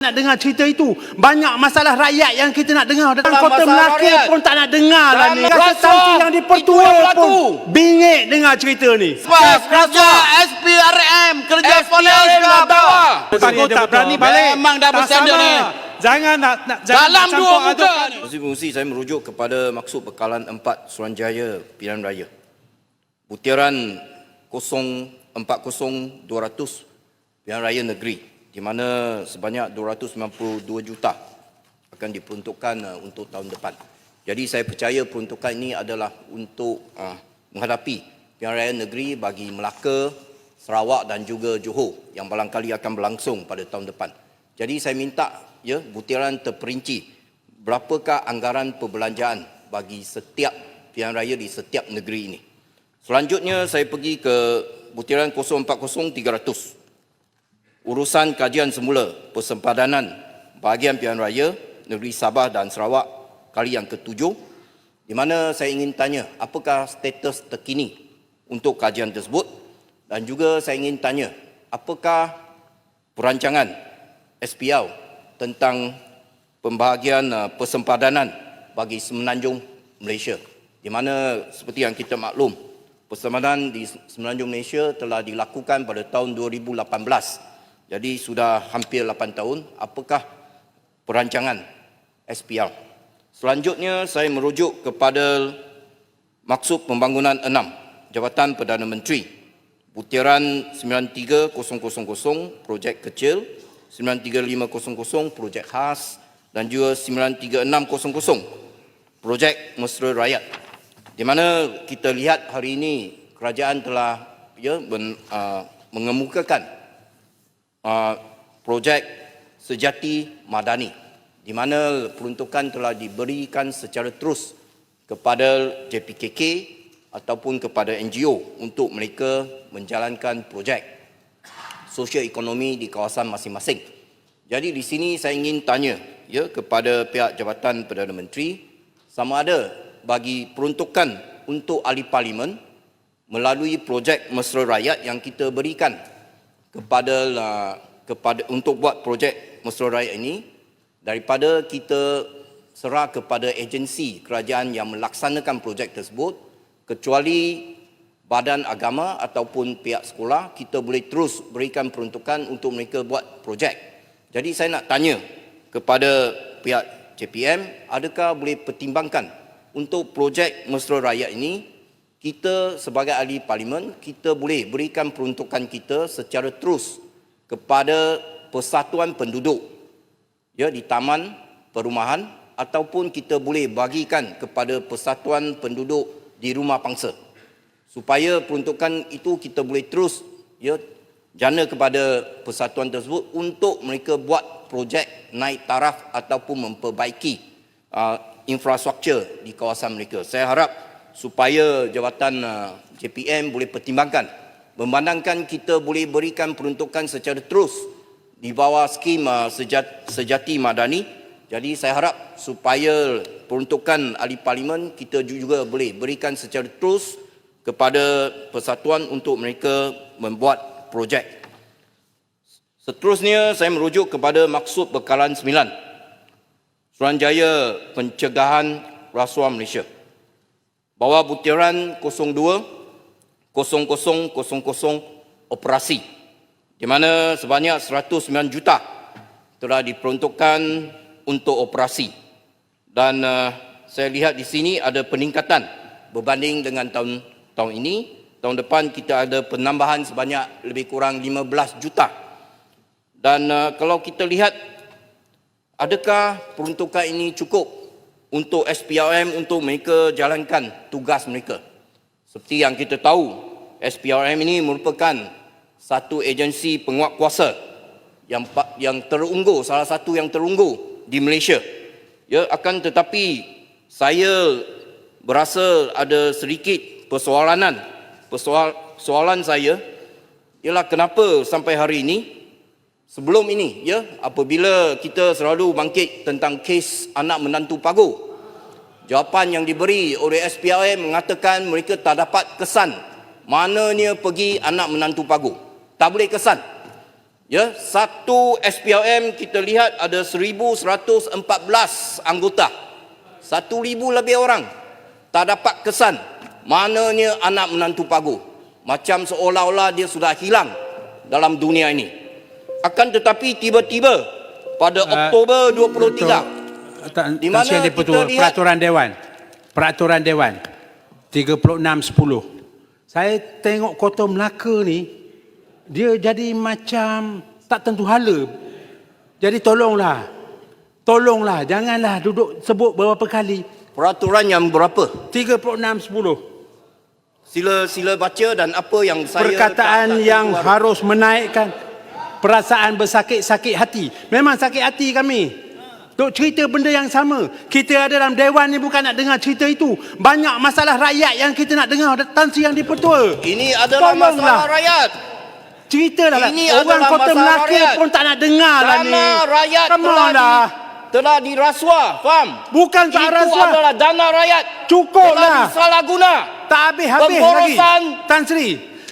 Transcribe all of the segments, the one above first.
nak dengar cerita itu. Banyak masalah rakyat yang kita nak dengar. Dalam kota masalah Melaka rakyat. pun tak nak dengar lah ni. Rasa sanksi yang dipertua yang pun bingit dengar cerita ni. Kerja SPRM kerja SPRM polis dah dah bawa. Aku tak berani balik. Memang dah Tak berstandard sama. ni. Jangan nak, nak jangan Dalam nak dua muka aduk. ni. Fungsi-fungsi saya merujuk kepada maksud bekalan 4 Suruhanjaya Pilihan Raya. Butiran 040 200 Pilihan Raya Negeri di mana sebanyak 292 juta akan diperuntukkan uh, untuk tahun depan. Jadi saya percaya peruntukan ini adalah untuk uh, menghadapi Pilihan Negeri bagi Melaka, Sarawak dan juga Johor yang barangkali akan berlangsung pada tahun depan. Jadi saya minta ya butiran terperinci berapakah anggaran perbelanjaan bagi setiap pilihan raya di setiap negeri ini. Selanjutnya saya pergi ke butiran 040 300. Urusan kajian semula persempadanan bahagian pilihan raya negeri Sabah dan Sarawak kali yang ketujuh di mana saya ingin tanya apakah status terkini untuk kajian tersebut? Dan juga saya ingin tanya apakah perancangan SPL tentang pembahagian uh, persempadanan bagi Semenanjung Malaysia? Di mana seperti yang kita maklum persempadanan di Semenanjung Malaysia telah dilakukan pada tahun 2018 jadi sudah hampir 8 tahun apakah perancangan SPL selanjutnya saya merujuk kepada maksud pembangunan 6 Jabatan Perdana Menteri. Butiran 93000 projek kecil 93500 projek khas dan juga 93600 projek mesra rakyat. Di mana kita lihat hari ini kerajaan telah ya men, uh, mengemukakan uh, projek sejati madani di mana peruntukan telah diberikan secara terus kepada JPKK ataupun kepada NGO untuk mereka menjalankan projek sosial ekonomi di kawasan masing-masing. Jadi di sini saya ingin tanya ya kepada pihak Jabatan Perdana Menteri sama ada bagi peruntukan untuk ahli parlimen melalui projek mesra rakyat yang kita berikan kepada kepada untuk buat projek mesra rakyat ini daripada kita serah kepada agensi kerajaan yang melaksanakan projek tersebut kecuali badan agama ataupun pihak sekolah kita boleh terus berikan peruntukan untuk mereka buat projek. Jadi saya nak tanya kepada pihak JPM adakah boleh pertimbangkan untuk projek mesra rakyat ini kita sebagai ahli parlimen kita boleh berikan peruntukan kita secara terus kepada persatuan penduduk ya di taman perumahan ataupun kita boleh bagikan kepada persatuan penduduk di rumah pangsa supaya peruntukan itu kita boleh terus ya jana kepada persatuan tersebut untuk mereka buat projek naik taraf ataupun memperbaiki uh, infrastruktur di kawasan mereka. Saya harap supaya jawatan uh, JPM boleh pertimbangkan memandangkan kita boleh berikan peruntukan secara terus di bawah skim uh, sejati, madani. Jadi saya harap supaya peruntukan ahli parlimen kita juga boleh berikan secara terus kepada persatuan untuk mereka membuat projek. Seterusnya saya merujuk kepada maksud bekalan 9. Suruhanjaya Pencegahan Rasuah Malaysia. Bahawa butiran 02 0000 operasi di mana sebanyak 109 juta telah diperuntukkan untuk operasi. Dan uh, saya lihat di sini ada peningkatan berbanding dengan tahun tahun ini. Tahun depan kita ada penambahan sebanyak lebih kurang 15 juta. Dan uh, kalau kita lihat adakah peruntukan ini cukup untuk SPRM untuk mereka jalankan tugas mereka? Seperti yang kita tahu, SPRM ini merupakan satu agensi penguat kuasa yang yang terunggu, salah satu yang terunggu di Malaysia. Ya, akan tetapi saya berasa ada sedikit persoalanan. Persoal, soalan saya ialah kenapa sampai hari ini sebelum ini ya apabila kita selalu bangkit tentang kes anak menantu pagu jawapan yang diberi oleh SPRM mengatakan mereka tak dapat kesan mananya pergi anak menantu pagu tak boleh kesan Ya, satu SPLM kita lihat ada 1114 anggota. 1000 lebih orang tak dapat kesan mananya anak menantu pagu. Macam seolah-olah dia sudah hilang dalam dunia ini. Akan tetapi tiba-tiba pada Ah, Oktober 23 Tak, Di mana kita lihat- peraturan Dewan. Peraturan Dewan. 3610. Saya tengok Kota Melaka ni, dia jadi macam tak tentu hala. Jadi tolonglah. Tolonglah, janganlah duduk sebut beberapa kali. peraturan yang berapa? 3610. Sila sila baca dan apa yang saya Perkataan tak- tak yang harus menaikkan perasaan bersakit-sakit hati. Memang sakit hati kami. Duk cerita benda yang sama. Kita ada dalam dewan ni bukan nak dengar cerita itu. Banyak masalah rakyat yang kita nak dengar Tan Sri Yang Dipertua. Ini adalah Tolonglah. masalah rakyat. Ceritalah lah. Ini Orang adalah Kota Melaka rakyat. pun tak nak dengar lah ni. Dana rakyat Come telah, lah. di, telah dirasuah, faham? Bukan soal Itu rasuah. adalah dana rakyat. Cukup telah lah. disalahguna. Tak habis-habis lagi. Tan Sri.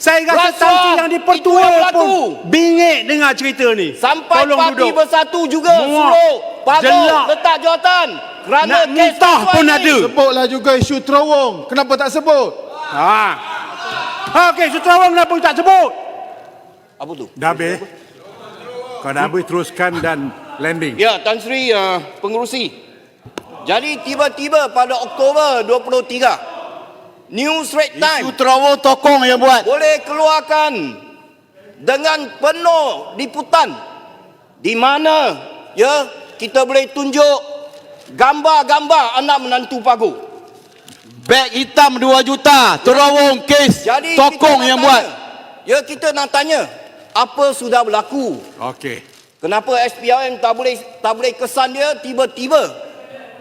Saya rasa. Tan Sri Yang Dipertua pun bingit dengar cerita ni. Sampai Tolong parti duduk. bersatu juga Muak. suruh pagar Jelak. letak jawatan. Kerana Nak kes rasuah pun ini. ada. Sebutlah juga isu terowong. Kenapa tak sebut? Ha. Okey, Suterawang kenapa tak sebut? Apa tu? Dah habis? Kau dah habis teruskan dan landing. Ya, Tan Sri uh, pengerusi. Jadi tiba-tiba pada Oktober 23, New Straits Times Isu terowong tokong yang buat. boleh keluarkan dengan penuh liputan di mana ya kita boleh tunjuk gambar-gambar anak menantu pagu. Beg hitam 2 juta. Terowong kes Jadi tokong yang tanya, buat. Ya kita nak tanya apa sudah berlaku? Okey. Kenapa SPRM tak boleh tak boleh kesan dia tiba-tiba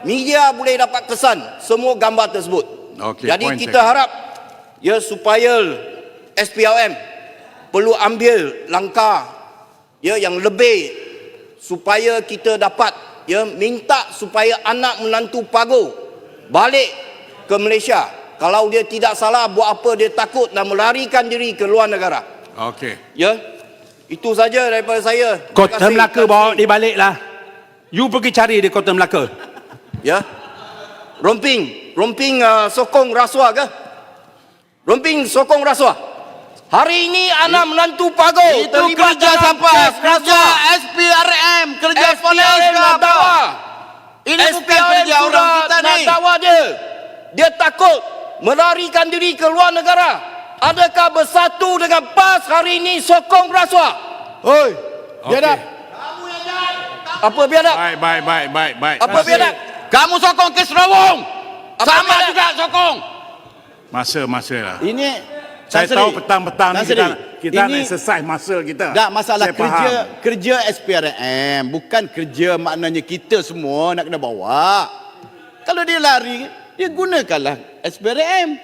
media boleh dapat kesan semua gambar tersebut. Okey, Jadi point kita check. harap ya supaya SPRM perlu ambil langkah ya yang lebih supaya kita dapat ya minta supaya anak menantu Pago balik ke Malaysia. Kalau dia tidak salah buat apa dia takut dan melarikan diri ke luar negara. Okey. Ya. Itu saja daripada saya. Kota kasih, Melaka bawa dia balik lah. You pergi cari di Kota Melaka. Ya. Romping, romping uh, sokong rasuah ke? Romping sokong rasuah. Hari ini anak menantu Pago Itu kerja siapa? Kerja SPRM. Kerja polis SPRM ke nak apa? dawa. Ini bukan kerja orang kita nak ni. dawa dia. Dia takut melarikan diri ke luar negara. Adakah bersatu dengan PAS hari ini sokong rasuah? Oi. Okey. Biadab. Apa biadab? Baik, baik, baik, baik, baik. Apa biadab? Kamu sokong kes terowong. Apa Sama juga sokong. Masa, masa lah. Ini Saya Tan Sri. tahu petang-petang ni kita, kita nak ini exercise masa kita. Tak masalah Saya kerja faham. kerja SPRM bukan kerja maknanya kita semua nak kena bawa. Kalau dia lari, dia gunakanlah SPRM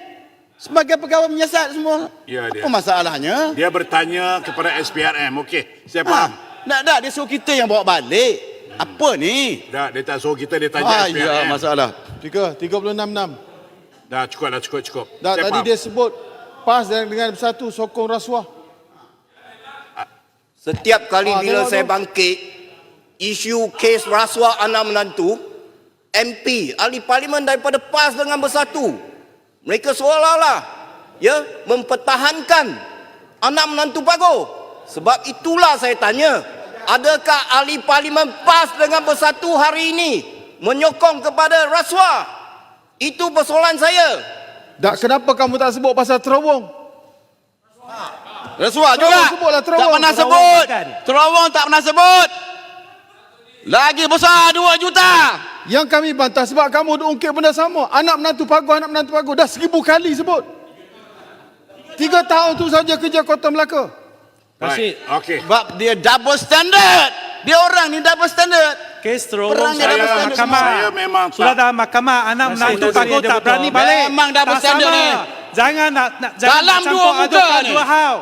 sebagai pegawai menyiasat semua. Ya, dia. Apa masalahnya? Dia bertanya kepada SPRM. Okey, saya Ha, faham. nak tak dia suruh kita yang bawa balik. Apa ni? Dah, dia tak suruh kita, dia tanya Ah, SPRM. ya masalah. Tiga, 36 Dah cukup, dah cukup, cukup. Dah saya tadi faham. dia sebut PAS dengan, dengan bersatu sokong rasuah. Setiap kali Ah, bila saya tu. bangkit isu kes rasuah anak menantu MP ahli parlimen daripada PAS dengan bersatu mereka seolah-olah ya mempertahankan anak menantu Pago sebab itulah saya tanya adakah ahli parlimen PAS dengan bersatu hari ini menyokong kepada rasuah itu persoalan saya Tak, kenapa kamu tak sebut pasal terowong? Rasuah Terowong juga. sebutlah, tak terowong. pernah Terowong sebut. bukan. Terowong tak pernah sebut. Lagi besar 2 juta. Yang kami bantah sebab kamu duk ungkit benda sama. Anak menantu pagu, anak menantu pagu. Dah seribu kali sebut. Tiga tahun tu saja kerja Kota Melaka. Baik, okey. Sebab dia double standard. Dia orang ni double standard. Kes terowong Perang sudah dalam standard mahkamah. Saya memang Sudah tak- dalam mahkamah anak menantu ada tak berani balik. Memang double Tak standard sama. ni. Jangan nak, nak jangan Dalam dua muka ni. dua hal.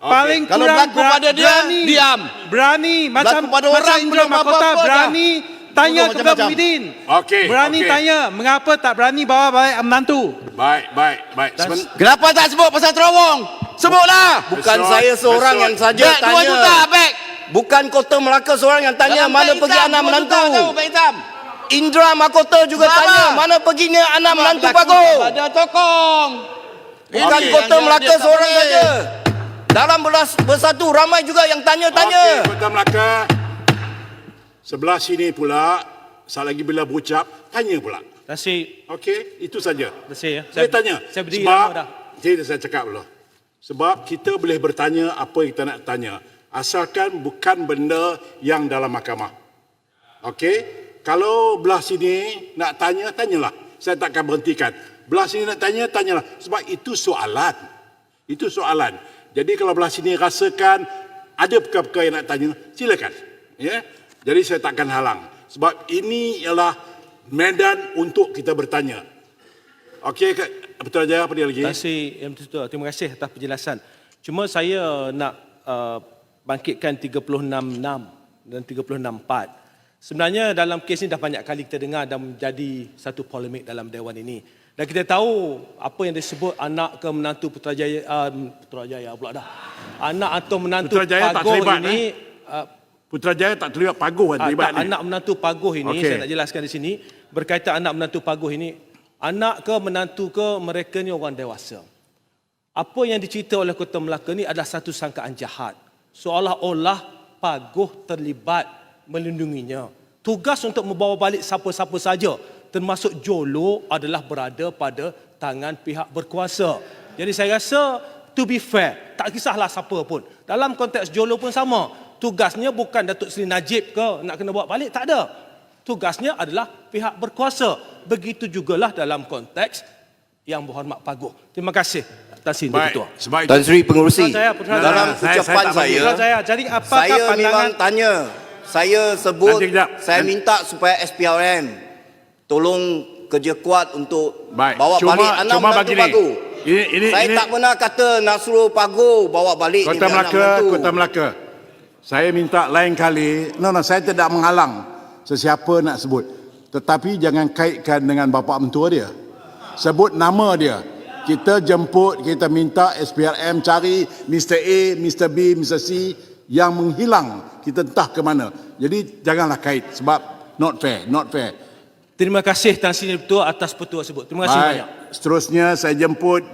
Paling Kalau kurang berlaku pada dia, berani, diam. Berani macam pada macam orang Indra belum Mahkota apa-apa dah. berani tanya kepada. Muhyiddin. Okey, Berani okey. tanya mengapa tak berani bawa balik menantu. Baik, baik, baik. Seben- Kenapa tak sebut pasal terowong? Sebutlah. bukan Besok- saya seorang besok. yang saja Beg 2 tanya juta beg. Bukan Kota Melaka seorang yang tanya mana pergi anak menantu. Pak. Indra Mahkota juga Lama. tanya mana perginya anak menantu Pago. Ada tokong. Bukan Okey, Kota Melaka seorang saja. Dalam belas, bersatu ramai juga yang tanya-tanya. Okey, Kota Melaka. Sebelah sini pula, saat lagi bila berucap, tanya pula. Terima kasih. Okey, itu saja. Terima kasih ya. Saya, tanya. Saya berdiri sebab, lama dah. Jadi saya cakap dulu. Sebab kita boleh bertanya apa yang kita nak tanya. Asalkan bukan benda yang dalam mahkamah. Okey? Kalau belah sini nak tanya, tanyalah. Saya takkan berhentikan. Belah sini nak tanya, tanyalah. Sebab itu soalan. Itu soalan. Jadi kalau belah sini rasakan ada perkara-perkara yang nak tanya, silakan. Ya? Jadi saya takkan halang. Sebab ini ialah medan untuk kita bertanya. Okey, Betul Jaya, apa dia lagi? Terima kasih. Terima kasih atas penjelasan. Cuma saya nak uh, bangkitkan 36.6 dan 36.4. Sebenarnya dalam kes ini dah banyak kali kita dengar dan menjadi satu polemik dalam dewan ini. Dan kita tahu apa yang disebut anak ke menantu Putrajaya uh, Putrajaya pula dah. Anak atau menantu Putrajaya tak Pagoh terlibat, ini uh, Putrajaya tak terlibat paguh kan Ah, terlibat tak, ni. anak menantu Paguh ini okay. saya nak jelaskan di sini berkaitan anak menantu Paguh ini anak ke menantu ke mereka ni orang dewasa. Apa yang dicerita oleh Kota Melaka ni adalah satu sangkaan jahat. Seolah-olah Paguh terlibat melindunginya. Tugas untuk membawa balik siapa-siapa saja termasuk Jolo adalah berada pada tangan pihak berkuasa. Jadi saya rasa to be fair, tak kisahlah siapa pun. Dalam konteks Jolo pun sama. Tugasnya bukan Datuk Seri Najib ke nak kena bawa balik, tak ada. Tugasnya adalah pihak berkuasa. Begitu jugalah dalam konteks yang berhormat Paguh. Terima kasih ini Baik, Ketua. sebab itu Tan Sri Pengerusi. Putra Jaya, Putra Jaya. Dalam Saya- saya ucapan saya, Jaya, jadi apakah saya pandangan memang tanya. Saya sebut, Nanti saya Nanti- minta supaya SPRM tolong kerja kuat untuk Baik. bawa Cuma- balik anak cuma menantu begini. Pagu. Ini- ini- saya ini- tak pernah kata nak suruh Pagu bawa balik Kota Melaka, menantu. Kota Melaka. Saya minta lain kali, no no saya tidak menghalang sesiapa nak sebut. Tetapi jangan kaitkan dengan bapa mentua dia. Sebut nama dia. Kita jemput, kita minta SPRM cari Mr. A, Mr. B, Mr. C yang menghilang. Kita entah ke mana. Jadi janganlah kait sebab not fair, not fair. Terima kasih Tan Sri Betul atas petua tersebut. Terima kasih banyak. Baik. Seterusnya saya jemput